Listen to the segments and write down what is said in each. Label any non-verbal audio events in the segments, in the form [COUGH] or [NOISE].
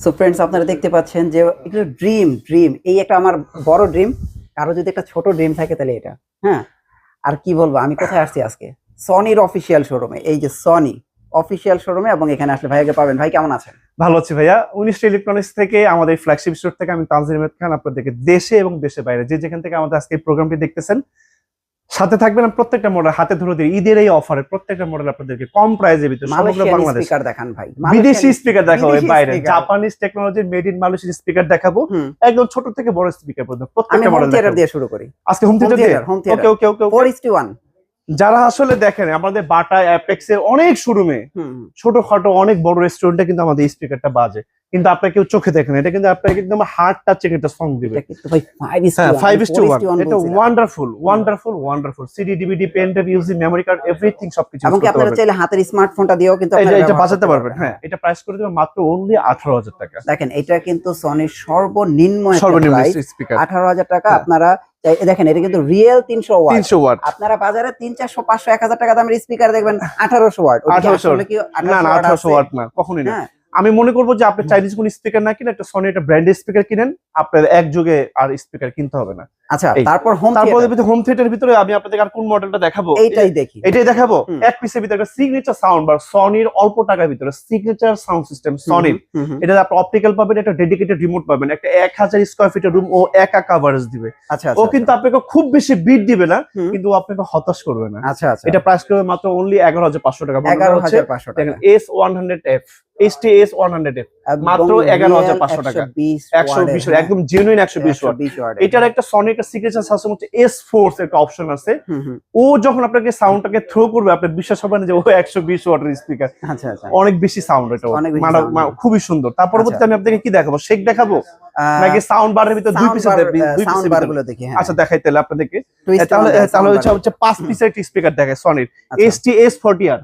So friends আপনারা দেখতে পাচ্ছেন যে এগুলো ড্রিম ড্রিম এই একটা আমার বড় ড্রিম কারও যদি একটা ছোট ড্রিম থাকে তাহলে এটা হ্যাঁ? আর কি বলব, আমি কোথায় আসছি আজকে? সনির অফিসিয়াল শোরুমে এই যে সনি অফিসিয়াল শোরুমে এবং এখানে আসলে ভাইকে পাবেন। ভাই, কেমন আছেন? ভালো আছি ভাইয়া। উনিশটা ইলেকট্রনিক্স থেকে, আমাদের ফ্ল্যাগশিপ স্টোর থেকে আমি তানজির আহমেদ খান, আপনাদেরকে দেশে এবং দেশের বাইরে, যে যেখান থেকে আমাদের আজকে এই প্রোগ্রামটি দেখতেছেন সাথে থাকবেন প্রত্যেকটা মডেল হাতে ধরে দিয়ে ঈদের এই অফারে প্রত্যেকটা মডেল আপনাদেরকে কম প্রাইসের ভিতরে সমগ্র বাংলাদেশ। স্পিকার দেখান ভাই বিদেশি স্পিকার দেখাবো বাইরে। জাপানিজ টেকনোলজির মেড ইন মালয়েশিয়ান স্পিকার দেখাবো। একদম ছোট থেকে বড় স্পিকার পর্যন্ত প্রত্যেকটা মডেল থিয়েটার দিয়ে শুরু করি। আজকে home theatre home okay okay okay four is one যারা আসলে দেখেন আমাদের বাটা অ্যাপেক্স এর অনেক শোরুমে ছোটখাটো অনেক বড় রেস্টুরেন্টে কিন্তু আমাদের স্পিকারটা বাজে। কিন্তু আপনার কেউ চোখে দেখেন এটা কিন্তু আপনাকে একদম হার্ট টাচিং একটা সং দিবে। কিন্তু five is five is two one এটা wonderful wonderful wonderful CD DVD pen drive Yuji memory card everything সবকিছু এবং কি করতে আপনারা চাইলে হাতের স্মার্টফোনটা দিয়েও কিন্তু আপনারা এটা বাজাতে পারবেন। হ্যাঁ এটা প্রাইস করে দেবেন মাত্র অনলি আঠারো হাজার টাকা। দেখেন এটা কিন্তু সনির সর্বনিম্ন সর্বনিম্ন স্পিকার আঠারো হাজার টাকা হ্যাঁ। আপনারা দেখেন এটা কিন্তু রিয়েল তিনশো ওয়াট। তিনশো ওয়াট। আপনারা বাজারে তিন চারশো পাঁচশো এক হাজার টাকা দামের স্পিকার দেখবেন আঠারোশো ওয়াট। 1800 না না 1800 আঠারোশো ওয়াট না কখনোই না। হ্যাঁ। আমি মনে করব যে আপনি চাইনিজ কোন স্পিকার না কিনে একটা সনি একটা ব্র্যান্ডেড স্পিকার কিনেন আপনার এক যুগে আর স্পিকার কিনতে হবে না। আচ্ছা তারপর হোম তারপরে হোম থিয়েটারের ভিতরে আমি আপনাদের আর কোন মডেলটা দেখাবো? এইটাই দেখি। এটাই দেখাবো। এক পিসের ভিতরে একটা সিগনেচার সাউন্ড বা সনির অল্প টাকার ভিতরে সিগনেচার সাউন্ড সিস্টেম সনির। এটা আপনি অপটিক্যাল পাবেন একটা ডেডিকেটেড রিমোট পাবেন একটা এক হাজার স্কোয়ার ফিটের রুম ও একা কাভারেজ দিবে। আচ্ছা ও আচ্ছা, কিন্তু আপনাকে খুব বেশি বিট দিবে না কিন্তু আপনাকে হতাশ করবে না। আচ্ছা আচ্ছা। এটা প্রাইস করবে মাত্র অনলি এগারো হাজার পাঁচশো টাকা। এগারো হাজার পাঁচশো টাকা। S one hundred F HTS 100 এর মাত্র 11500 টাকা। 120 একদম জেনুইন 120 ওয়াট এটার একটা সনির একটা সিগনেচার সাউন্ড হচ্ছে S4 একটা অপশন আছে। ও যখন আপনাকে সাউন্ডটাকে থ্রো করবে আপনি বিশ্বাস হবে না যে ও 120 ওয়াটের স্পিকার আচ্ছা আচ্ছা। অনেক বেশি সাউন্ড এটা মানে খুবই সুন্দর। তারপর পরবর্তীতে আমি আপনাকে কি দেখাবো? শেক দেখাবো? নাকি সাউন্ড বারের ভিতর দুই পিস দুই পিস বারগুলো দেখি আচ্ছা দেখাই তাহলে আপনাদেরকে। তাহলে তাহলে হচ্ছে পাঁচ পিসের একটা স্পিকার দেখায় সনির STS40R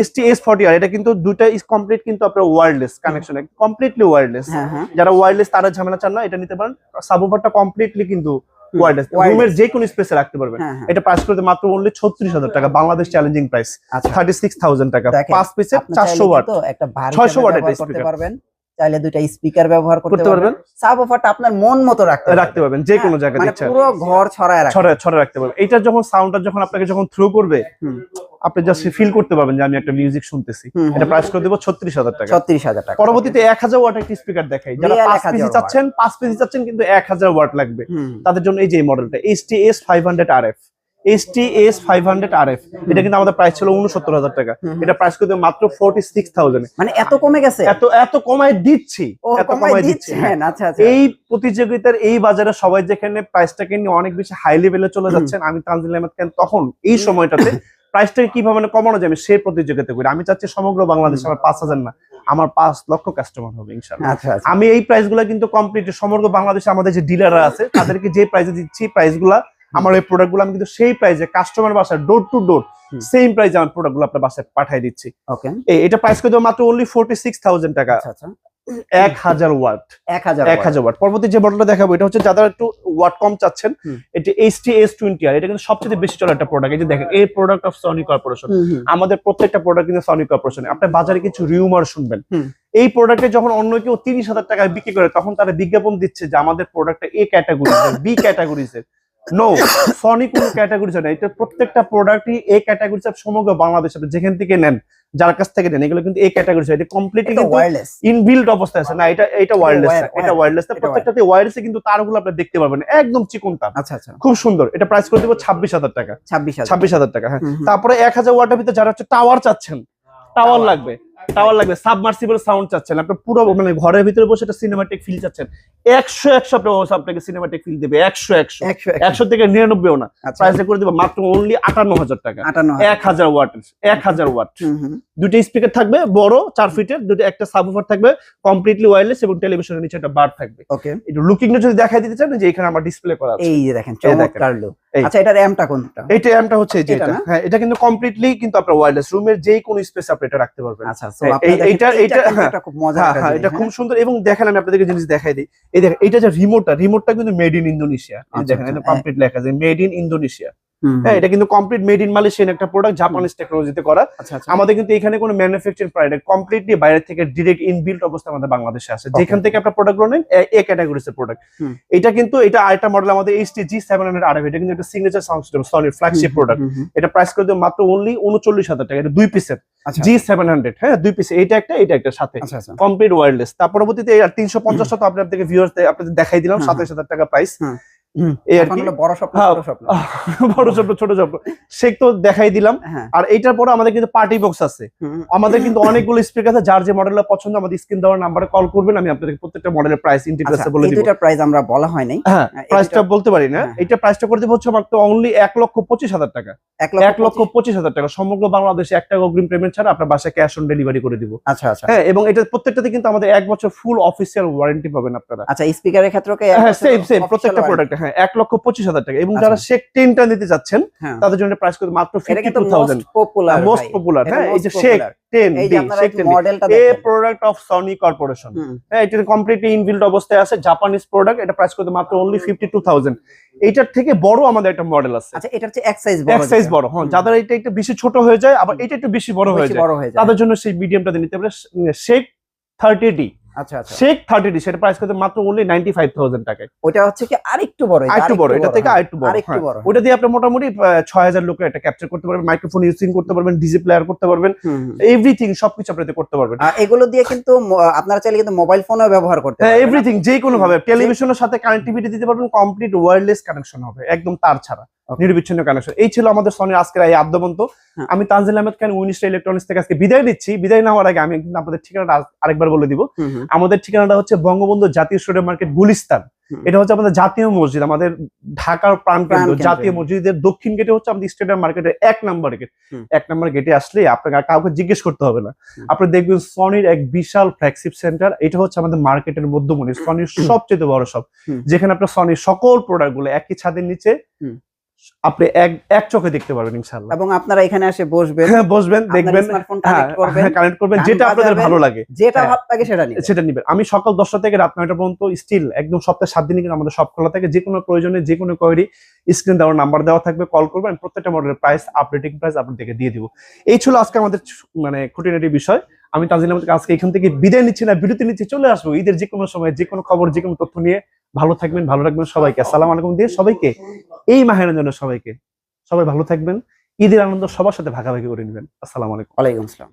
এসটিএস ফর্টি আর এটা কিন্তু দুটা ইস কমপ্লিট কিন্তু আপনার ওয়্যারলেস কানেকশন কমপ্লিটলি ওয়্যারলেস যারা ওয়্যারলেস তারা ঝামেলা চান না এটা নিতে পারেন। সাবওভারটা কমপ্লিটলি কিন্তু স্পেসে রাখতে পারবেন। হ্যাঁ, হ্যাঁ। এটা মাত্র টাকা বাংলাদেশ চ্যালেঞ্জিং প্রাইস ওয়াট একটা চাইলে দুইটা স্পিকার ব্যবহার করতে পারবেন। আপনার মন মতো রাখতে রাখতে পারবেন হ্যাঁ, জায়গায় মানে ঘর রাখতে পারবেন। যখন সাউন্ডটা যখন আপনাকে যখন থ্রো করবে আপনি জাস্ট ফিল করতে পারবেন যে আমি একটা মিউজিক শুনতেছি। এটা প্রাইস করে দেবো ছত্রিশ হাজার টাকা। ছত্রিশ হাজার টাকা। পরবর্তীতে এক হাজার ওয়াট একটি স্পিকার দেখাই। যারা পাঁচ 1000 পিসি চাচ্ছেন পাঁচ পিসি চাচ্ছেন কিন্তু এক হাজার ওয়াট লাগবে। তাদের জন্য এই যে মডেলটা S T S five hundred R F S five hundred R F এটা কিন্তু আমাদের প্রাইস ছিল উনসত্তর হাজার টাকা। এটা প্রাইস করে করতে মাত্র ফোর্টি সিক্স থাউজেন্ড মানে এত কমে গেছে? এত এত কমায় দিচ্ছি। এত কমায় দিচ্ছি। হ্যাঁ। আচ্ছা আচ্ছা। এই প্রতিযোগিতার এই বাজারে সবাই যেখানে প্রাইসটাকে নিয়ে অনেক বেশি হাই লেভেলে চলে যাচ্ছেন আমি তানজিল আহমেদ খান তখন এই সময়টাতে [COUGHS] প্রাইসটাকে কীভাবে মানে কমানো যাবে সেই প্রতিযোগিতা করি। আমি চাচ্ছি সমগ্র বাংলাদেশ আমার পাঁচ হাজার না আমার পাঁচ লক্ষ কাস্টমার হবে ইনশাল্লাহ। আচ্ছা আচ্ছা। আমি এই প্রাইসগুলা কিন্তু কমপ্লিট সমগ্র বাংলাদেশে আমাদের যে ডিলাররা আছে তাদেরকে যে প্রাইসে দিচ্ছি প্রাইসগুলা আমার এই প্রোডাক্টগুলো আমি কিন্তু সেই প্রাইসে কাস্টমার বাসায় ডোর টু ডোর। সেম প্রাইসে আমার প্রোডাক্টগুলো আপনার বাসায় পাঠিয়ে দিচ্ছি। ওকে এটা প্রাইস করে দেবো মাত্র অনলি ফোর্টি সিক্স থাউজেন্ড টাকা। আচ্ছা আচ্ছা। এক হাজার ওয়াট। এক হাজার এক হাজার ওয়াট। পরবর্তী যে মডেলটা দেখাবো এটা হচ্ছে যারা একটু ওয়াট কম চাচ্ছেন। এটি এস টোয়েন্টি আর এটা কিন্তু সবচেয়ে বেশি চলে একটা প্রোডাক্ট এই যে দেখেন এই প্রোডাক্ট অফ সনি কর্পোরেশন। আমাদের প্রত্যেকটা প্রোডাক্ট কিন্তু সনি কর্পোরেশন আপনার বাজারে কিছু রিউমার শুনবেন। এই প্রোডাক্টে যখন অন্য কেউ তিরিশ হাজার টাকায় বিক্রি করে তখন তারা বিজ্ঞাপন দিচ্ছে যে আমাদের প্রোডাক্টটা এ ক্যাটাগরি বি ক্যাটাগরিজের নো সনি কোনো ক্যাটাগরিজ না এটা প্রত্যেকটা প্রোডাক্টই এ ক্যাটাগরিজ সমগ্র বাংলাদেশ যেখান থেকে নেন যার কাছ থেকে নেন এগুলো কিন্তু এ। ক্যাটাগরিজ এটা কমপ্লিটলি ওয়্যারলেস ইনবিল্ড অবস্থায় আছে। না এটা এটা ওয়্যারলেস এটা ওয়্যারলেস এটা প্রত্যেকটাতে ওয়্যারলেসে কিন্তু তারগুলো আপনি দেখতে পারবেন। একদম চিকন তার। আচ্ছা আচ্ছা। খুব সুন্দর। এটা প্রাইস করে দেবো ছাব্বিশ হাজার টাকা। ছাব্বিশ হাজার। ছাব্বিশ হাজার টাকা হ্যাঁ। তারপরে এক হাজার ওয়াটের ভিতরে যারা হচ্ছে টাওয়ার চাচ্ছেন টাওয়ার লাগবে। টাওয়ার লাগবে সাবমার্সিবল সাউন্ড চাচ্ছেন আপনি পুরো মানে ঘরের ভিতরে বসে একটা সিনেমাটিক ফিল চাচ্ছেন। একশো একশো আপনি আপনাকে সিনেমাটিক ফিল দেবে একশো একশো। একশো থেকে নিরানব্বইও না আচ্ছা। প্রাইসে করে দেবো মাত্র অনলি আটান্ন হাজার টাকা। এক হাজার ওয়াট এক হাজার ওয়াট হুম। স্পিকার থাকবে বড় চার ফিটের দুটো একটা সাবওুফার থাকবে কমপ্লিটলি ওয়্যারলেস এবং টেলিভিশনের নিচে একটা বার থাকবে। ওকে একটু লুকিংটা যদি দেখাই দিতে চান যে এখানে আমার ডিসপ্লে করা আছে। এই যে দেখেন। চমৎকার। এই। আচ্ছা এটার র্যামটা কোনটা? এই ট্যামটা হচ্ছে এই যে এটা এটা না? হ্যাঁ এটা কিন্তু কমপ্লিটলি কিন্তু আপনার ওয়্যারলেস রুমের যে কোনো স্পেস আপনি এটা রাখতে পারবেন। আচ্ছা কিন্তু হ্যাঁ। খুব হ্যাঁ একটা হ্যাঁ এটা খুব সুন্দর এবং দেখেন আমি আপনাদেরকে জিনিস দেখাই দিই। এই দেখেন এটা যে রিমোটটা রিমোটটা কিন্তু মেড ইন ইন্দোনেশিয়া দেখেন এটা লেখা আছে মেড ইন ইন্দোনেশিয়া হ্যাঁ এটা কিন্তু কমপ্লিট মেড ইন মালয়েশিয়ান একটা প্রোডাক্ট জাপানিজ টেকনোলজিতে করা। আচ্ছা আচ্ছা। আমাদের কিন্তু এখানে কোনো ম্যানুফ্যাকচারিং প্রাইড কমপ্লিটলি বাইরে থেকে ডিরেক্ট ইনবিল্ট অবস্থা আমাদের বাংলাদেশে আসে যেখান থেকে আপনার প্রোডাক্টগুলো নেন এ- এ ক্যাটাগরির প্রোডাক্ট এটা কিন্তু এটা আরেকটা মডেল আমাদের HT G seven hundred RF এটা কিন্তু একটা সিগনেচার সাউন্ড সিস্টেম সনির ফ্ল্যাগশিপ প্রোডাক্ট এটা প্রাইস করে দেবো মাত্র অনলি উনচল্লিশ হাজার টাকা। এটা দুই পিসের জি সেভেন হান্ড্রেড হ্যাঁ দুই পিস এটা একটা এটা একটা সাথে। আচ্ছা আচ্ছা। কমপ্লিট ওয়্যারলেস তার পরবর্তীতে তিনশো পঞ্চাশটা তো আপনি আপনাদের ভিউয়ার্স আপনাদের দেখাই দিলাম সাতাশ হাজার টাকা প্রাইস। এই আর কি? বড় স্বপ্ন হ্যাঁ। ছোট স্বপ্ন। [LAUGHS] বড় স্বপ্ন ছোট স্বপ্ন। সে তো দেখাই দিলাম। হ্যাঁ। আর এইটার পরে আমাদের কিন্তু পার্টি বক্স আছে। আমাদের কিন্তু অনেকগুলো স্পিকার আছে যার যে মডেলটা পছন্দ আমাদের স্ক্রিন দেওয়ার নাম্বারে কল করবেন আমি আপনাদের প্রত্যেকটা মডেলের প্রাইস আচ্ছা বলে দিব। দুইটার প্রাইস আমরা বলা হয় নাই। এই প্রাইসটা বলতে পারি না। এটা প্রাইসটা করে দিব হচ্ছে মাত্র অনলি এক লক্ষ পঁচিশ হাজার টাকা। এক লক্ষ এক লক্ষ পঁচিশ। হাজার টাকা। সমগ্র বাংলাদেশে এক টাকা অগ্রিম পেমেন্ট ছাড়া আপনার বাসায় ক্যাশ অন ডেলিভারি করে দিব। আচ্ছা আচ্ছা। হ্যাঁ এবং এটা প্রত্যেকটাতে কিন্তু আমাদের এক বছর ফুল অফিসিয়াল ওয়ারেন্টি পাবেন আপনারা। আচ্ছা স্পিকারের ক্ষেত্রে সেম সেম প্রত্যেকটা প্রোডাক্ট হ্যাঁ এক লক্ষ পঁচিশ হাজার টাকা। এবং যারা শেক টেনটা নিতে যাচ্ছেন হ্যাঁ। তাদের জন্য প্রাইস করে মাত্র fifty two thousand most popular হ্যাঁ এই যে shake ten shake ten a product of Sony corporation হ্যাঁ এটা কমপ্লিটলি ইনবিল্ড অবস্থায় আছে জাপানিজ প্রোডাক্ট এটা প্রাইস করতে মাত্র অনলি ফিফটি টু থাউজেন্ড এইটার থেকে বড় আমাদের একটা মডেল আছে। আচ্ছা এটার চেয়ে এক সাইজ বড় এক সাইজ বড় হ্যাঁ যাদের এটা একটু বেশি ছোট হয়ে যায় আবার এটা একটু বেশি বড় হয়ে যায়। বড় হয়ে যায়। তাদের জন্য সেই মিডিয়ামটা নিতে পারে শেক থার্টি ডি আচ্ছা আচ্ছা শেক থার্টি ডি সেটা প্রাইস করতে মাত্র অনলি নাইনটি ফাইভ থাউজেন্ড টাকায় ওটা হচ্ছে কি আরেকটু বড় আরেকটু বড় এটা থেকে হ্যাঁ, আরেকটু বড় আরেকটু হ্যাঁ। বড় ওটা দিয়ে আপনি মোটামুটি ছয় হাজার লোকের একটা ক্যাপচার করতে পারবেন মাইক্রোফোন ইউজিং করতে পারবেন ডিজি প্লেয়ার করতে পারবেন। এভরিথিং সবকিছু আপনি করতে পারবেন এগুলো দিয়ে কিন্তু আপনারা চাইলে কিন্তু মোবাইল ফোনও ব্যবহার করতে হ্যাঁ পারবেন এভরিথিং যে কোনো ভাবে টেলিভিশনের সাথে কানেক্টিভিটি দিতে পারবেন কমপ্লিট ওয়্যারলেস কানেকশন হবে একদম তার ছাড়া. নির্বিচ্ছিন্ন কানেকশন এই ছিল আমাদের সনি আজকের এই আদ্যবন্ত। হ্যাঁ। আমি তানজিল আহমেদ খান উনিশটা ইলেকট্রনিক্স থেকে আজকে বিদায় নিচ্ছি বিদায় নেওয়ার আগে আমি কিন্তু আপনাদের ঠিকানাটা আরেকবার বলে দিব। আমাদের ঠিকানাটা হচ্ছে বঙ্গবন্ধু জাতীয় স্টেডিয়াম মার্কেট গুলিস্তান। এটা হচ্ছে আমাদের জাতীয় মসজিদ। আমাদের ঢাকার প্রাণ কেন্দ্র প্রাণকেন্দ্র। জাতীয় মসজিদের দক্ষিণ গেটে হচ্ছে আমাদের স্টেডিয়াম মার্কেটের এক নাম্বার গেট এক নাম্বার গেটে আসলে আপনাকে আর কাউকে জিজ্ঞেস করতে হবে না। আপনি দেখবেন সনির এক বিশাল ফ্ল্যাগশিপ সেন্টার এটা হচ্ছে আমাদের মার্কেটের মধ্যমণি। সনির সবচেয়ে বড় সব। যেখানে আপনার সনির সকল প্রোডাক্টগুলো একই ছাদের নিচে। আপনি এক এক চোখে দেখতে পারবেন ইনশাল্লাহ এবং আপনারা এখানে এসে বসবেন হ্যাঁ বসবেন দেখবেন স্মার্টফোন হ্যাঁ কানেক্ট করবেন করবেন যেটা আপনাদের। ভালো লাগে। যেটা হ্যাঁ। ভালো লাগে সেটা নিবেন। সেটা নিবেন। আমি সকাল দশটা থেকে রাত নয়টা পর্যন্ত স্টিল একদম সপ্তাহে সাত দিনই কিন্তু আমাদের সব খোলা থাকে। যে কোনো প্রয়োজনে যে কোনো কোয়ারি স্ক্রিন দেওয়ার নাম্বার দেওয়া থাকবে কল করবেন প্রত্যেকটা মডেলের প্রাইস আপডেটিং প্রাইস আপনাদেরকে দিয়ে দিব। এই ছিল আজকে আমাদের মানে খুঁটিনাটি বিষয়। আমি তাজিল আহমেদ আজকে এখান থেকে বিদায় নিচ্ছি না, বিরতি নিচ্ছি, চলে আসব। ঈদের যে কোনো সময়, যে কোনো খবর, যে কোনো তথ্য নিয়ে ভালো থাকবেন, ভালো রাখবেন সবাইকে। আসসালাম আলাইকুম দিয়ে সবাইকে এই মাহের জন্য সবাইকে সবাই ভালো থাকবেন। ঈদের আনন্দ সবার সাথে ভাগাভাগি করে নেবেন। আসসালাম আলাইকুম। আলাইকুম আসসালাম।